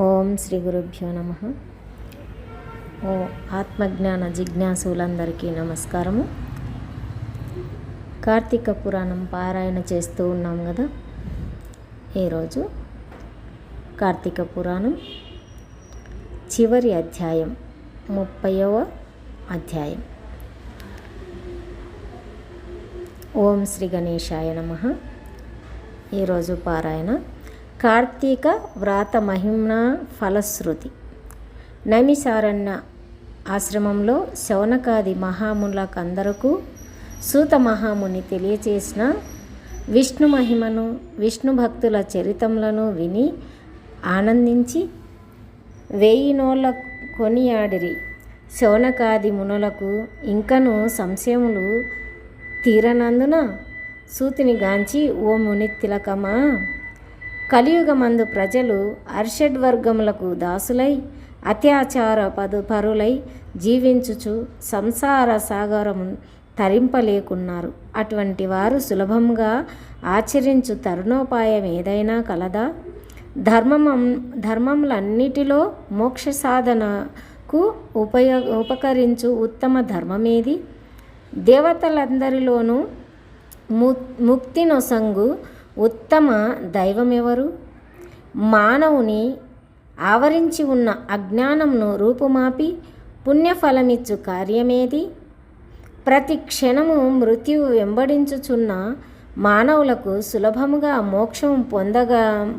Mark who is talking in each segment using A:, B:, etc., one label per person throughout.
A: ఓం శ్రీ గురుభ్యో నమ. ఓ ఆత్మజ్ఞాన జిజ్ఞాసులందరికీ నమస్కారము. కార్తీక పురాణం పారాయణ చేస్తూ ఉన్నాం కదా. ఈరోజు కార్తీక పురాణం చివరి అధ్యాయం ముప్పైవ అధ్యాయం. ఓం శ్రీ గణేశాయ నమ. ఈరోజు పారాయణ కార్తీక వ్రాత మహిమ్న ఫలశ్రుతి. నమిసారన్న ఆశ్రమంలో శౌనకాది మహాములకందరకు సూత మహాముని తెలియచేసిన విష్ణు మహిమను విష్ణు భక్తుల చరితములను విని ఆనందించి వేయి నోళ్ళ కొనియాడిరి. శౌనకాది మునులకు ఇంకను సంశయములు తీరనందున సూతిని గాంచి ఓ ముని తిలకమా కలియుగమందు ప్రజలు అర్షడ్వర్గములకు దాసులై అత్యాచార పదు పరులై జీవించుచు సంసార సాగరము తరింపలేకున్నారు. అటువంటి వారు సులభంగా ఆచరించు తరుణోపాయం ఏదైనా కలదా? ధర్మం ధర్మములన్నిటిలో మోక్ష సాధనకు ఉపయోగ ఉపకరించు ఉత్తమ ధర్మమేది? దేవతలందరిలోనూ ము ముక్తినొసంగు ఉత్తమ దైవమెవరు? మానవుని ఆవరించి ఉన్న అజ్ఞానంను రూపుమాపి పుణ్యఫలమిచ్చు కార్యమేది? ప్రతి క్షణము మృత్యువు వెంబడించుచున్న మానవులకు సులభముగా మోక్షం పొందగా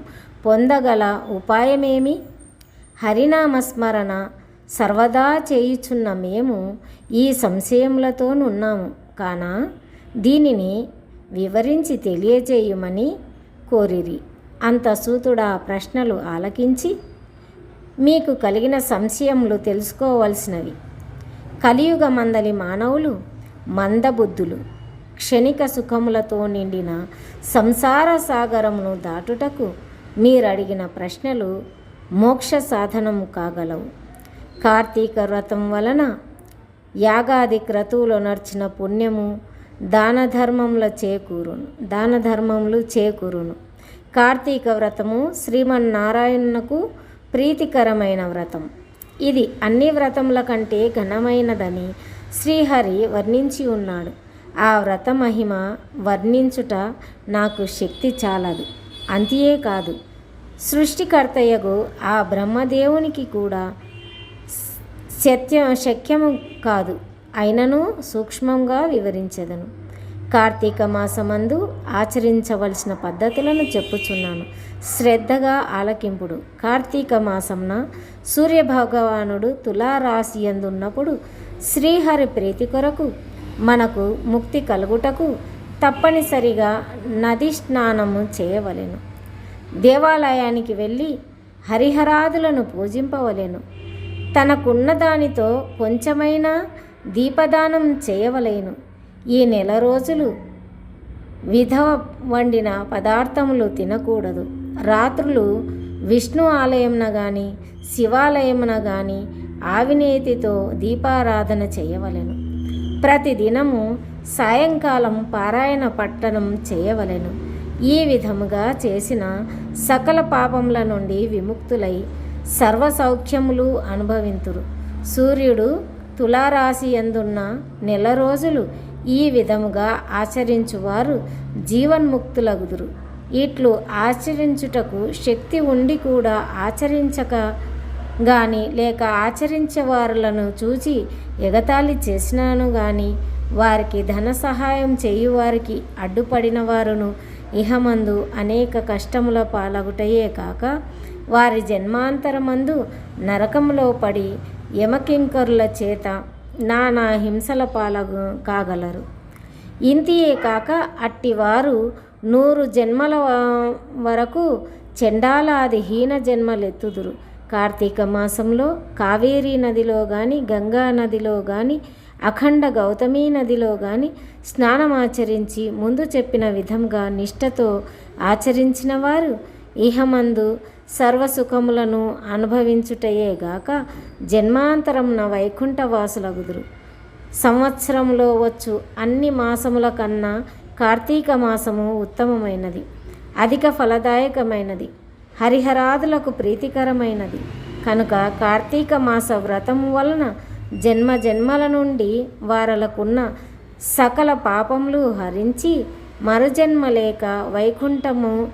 A: పొందగల ఉపాయమేమి? హరినామస్మరణ సర్వదా చేయుచున్న మేము ఈ సంశయములతోనున్నాము. కాన దీనిని వివరించి తెలియజేయమని కోరిరి. అంత సూతుడా ప్రశ్నలు ఆలకించి మీకు కలిగిన సంశయములు తెలుసుకోవలసినవి. కలియుగ మందలి మానవులు మందబుద్ధులు క్షణిక సుఖములతో నిండిన సంసార సాగరమును దాటుటకు మీరడిగిన ప్రశ్నలు మోక్ష సాధనము కాగలవు. కార్తీక వ్రతం వలన యాగాది క్రతువులో నడిచిన పుణ్యము దాన ధర్మముల చేకూరును. దాన ధర్మములు చేకూరును. కార్తీక వ్రతము శ్రీమన్నారాయణకు ప్రీతికరమైన వ్రతం. ఇది అన్ని వ్రతముల కంటే ఘనమైనదని శ్రీహరి వర్ణించి ఉన్నాడు. ఆ వ్రత మహిమ వర్ణించుట నాకు శక్తి చాలదు. అంతియే కాదు. సృష్టికర్తయగు ఆ బ్రహ్మదేవునికి కూడా సత్యం శక్యము కాదు. అయినను సూక్ష్మంగా వివరించదను. కార్తీక మాసమందు ఆచరించవలసిన పద్ధతులను చెప్పుచున్నాను. శ్రద్ధగా ఆలకింపుడు. కార్తీక మాసంన సూర్యభగవానుడు తులారాశి ఎందున్నప్పుడు శ్రీహరి ప్రీతి కొరకు మనకు ముక్తి కలుగుటకు తప్పనిసరిగా నది స్నానము చేయవలెను. దేవాలయానికి వెళ్ళి హరిహరాదులను పూజింపవలెను. తనకున్న దానితో కొంచెమైనా దీపదానం చేయవలేను. ఈ నెల రోజులు విధవ వండిన పదార్థములు తినకూడదు. రాత్రులు విష్ణు ఆలయంన కానీ శివాలయమున కానీ ఆవినేతితో దీపారాధన చేయవలెను. ప్రతిదినము సాయంకాలం పారాయణ పట్టణం చేయవలెను. ఈ విధముగా చేసిన సకల పాపముల నుండి విముక్తులై సర్వసౌఖ్యములు అనుభవింతురు. సూర్యుడు తులారాశి ఎందున్న నెల రోజులు ఈ విధముగా ఆచరించువారు జీవన్ముక్తులగుదురు. ఇట్లు ఆచరించుటకు శక్తి ఉండి కూడా ఆచరించక గాని లేక ఆచరించేవారులను చూచి ఎగతాళి చేసినాను గాని వారికి ధన సహాయం చేయువారికి అడ్డుపడిన వారును ఇహమందు అనేక కష్టముల పాలగుటయే కాక వారి జన్మాంతరమందు నరకములో పడి యమకింకరుల చేత నానా హింసల పాలగు కాగలరు. ఇంతియే కాక అట్టివారు నూరు జన్మల వరకు చెండాలాది హీన జన్మలెత్తుదురు. కార్తీక మాసంలో కావేరీ నదిలో కానీ గంగా నదిలో కానీ అఖండ గౌతమీ నదిలో కానీ స్నానమాచరించి ముందు చెప్పిన విధంగా నిష్టతో ఆచరించిన వారు ఇహమందు సర్వసుఖములను అనుభవించుటయే గాక జన్మాంతరమున వైకుంఠవాసులగుదురు. సంవత్సరంలో వచ్చు అన్ని మాసముల కన్నా కార్తీక మాసము ఉత్తమమైనది అధిక ఫలదాయకమైనది హరిహరాదులకు ప్రీతికరమైనది. కనుక కార్తీక మాస వ్రతము వలన జన్మ జన్మల నుండి వారలకున్న సకల పాపములు హరించి మరుజన్మ లేక వైకుంఠము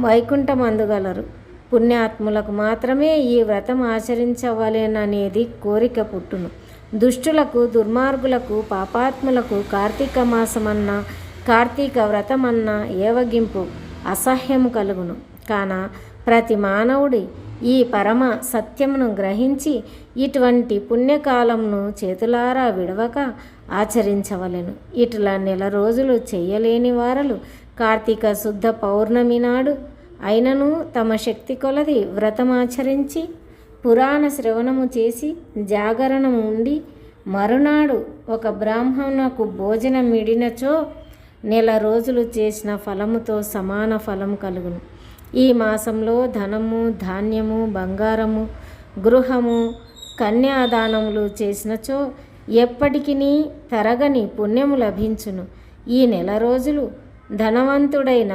A: వైకుంఠమందుగలరు. పుణ్యాత్ములకు మాత్రమే ఈ వ్రతం ఆచరించవలెననేది కోరిక పుట్టును. దుష్టులకు దుర్మార్గులకు పాపాత్ములకు కార్తీక మాసమన్న కార్తీక వ్రతమన్న ఏవగింపు అసహ్యము కలుగును. కాన ప్రతి మానవుడి ఈ పరమ సత్యమును గ్రహించి ఇటువంటి పుణ్యకాలంను చేతులారా విడవక ఆచరించవలెను. ఇట్లా నెల రోజులు చేయలేని వారలు కార్తీక శుద్ధ పౌర్ణమి నాడు అయినను తమ శక్తి కొలది వ్రతమాచరించి పురాణ శ్రవణము చేసి జాగరణము ఉండి మరునాడు ఒక బ్రాహ్మణకు భోజనం మిడినచో నెల రోజులు చేసిన ఫలముతో సమాన ఫలం కలుగును. ఈ మాసంలో ధనము ధాన్యము బంగారము గృహము కన్యాదానములు చేసినచో ఎప్పటికీ తరగని పుణ్యము లభించును. ఈ నెల రోజులు ధనవంతుడైన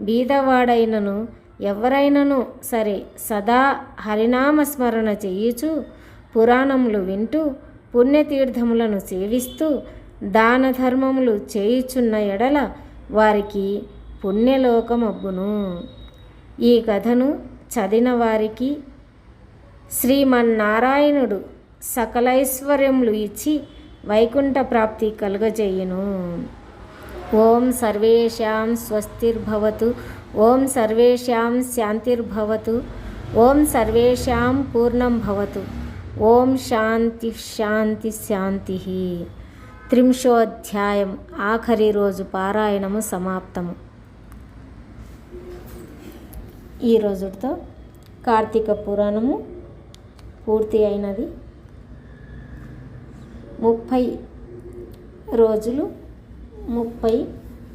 A: బీదవాడైనను ఎవరైనను సరే సదా హరినామస్మరణ చేయుచు పురాణములు వింటూ పుణ్యతీర్థములను సేవిస్తూ దాన ధర్మములు చేయుచున్న ఎడల వారికి పుణ్యలోకమబ్బును. ఈ కథను చదివిన వారికి శ్రీమన్నారాయణుడు సకలైశ్వర్యములు ఇచ్చి వైకుంఠ ప్రాప్తి కలుగజేయును. ఓం సర్వేషాం స్వస్తిర్భవతు. ఓం సర్వేషాం శాంతిర్భవతు. ఓం సర్వేషాం పూర్ణం భవతు. ఓం శాంతి శాంతి శాంతి. త్రింశోధ్యాయం ఆఖరి రోజు పారాయణము సమాప్తము. ఈ రోజుతో కార్తీక పురాణము పూర్తి అయినది. ముప్పై రోజులు ముప్పై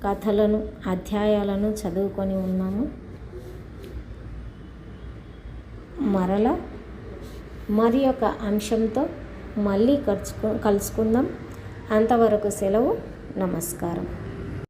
A: కథలను అధ్యాయాలను చదువుకొని ఉన్నాము. మరల మరి ఒక అంశంతో మళ్ళీ కలుసుకు కలుసుకుందాం. అంతవరకు సెలవు నమస్కారం.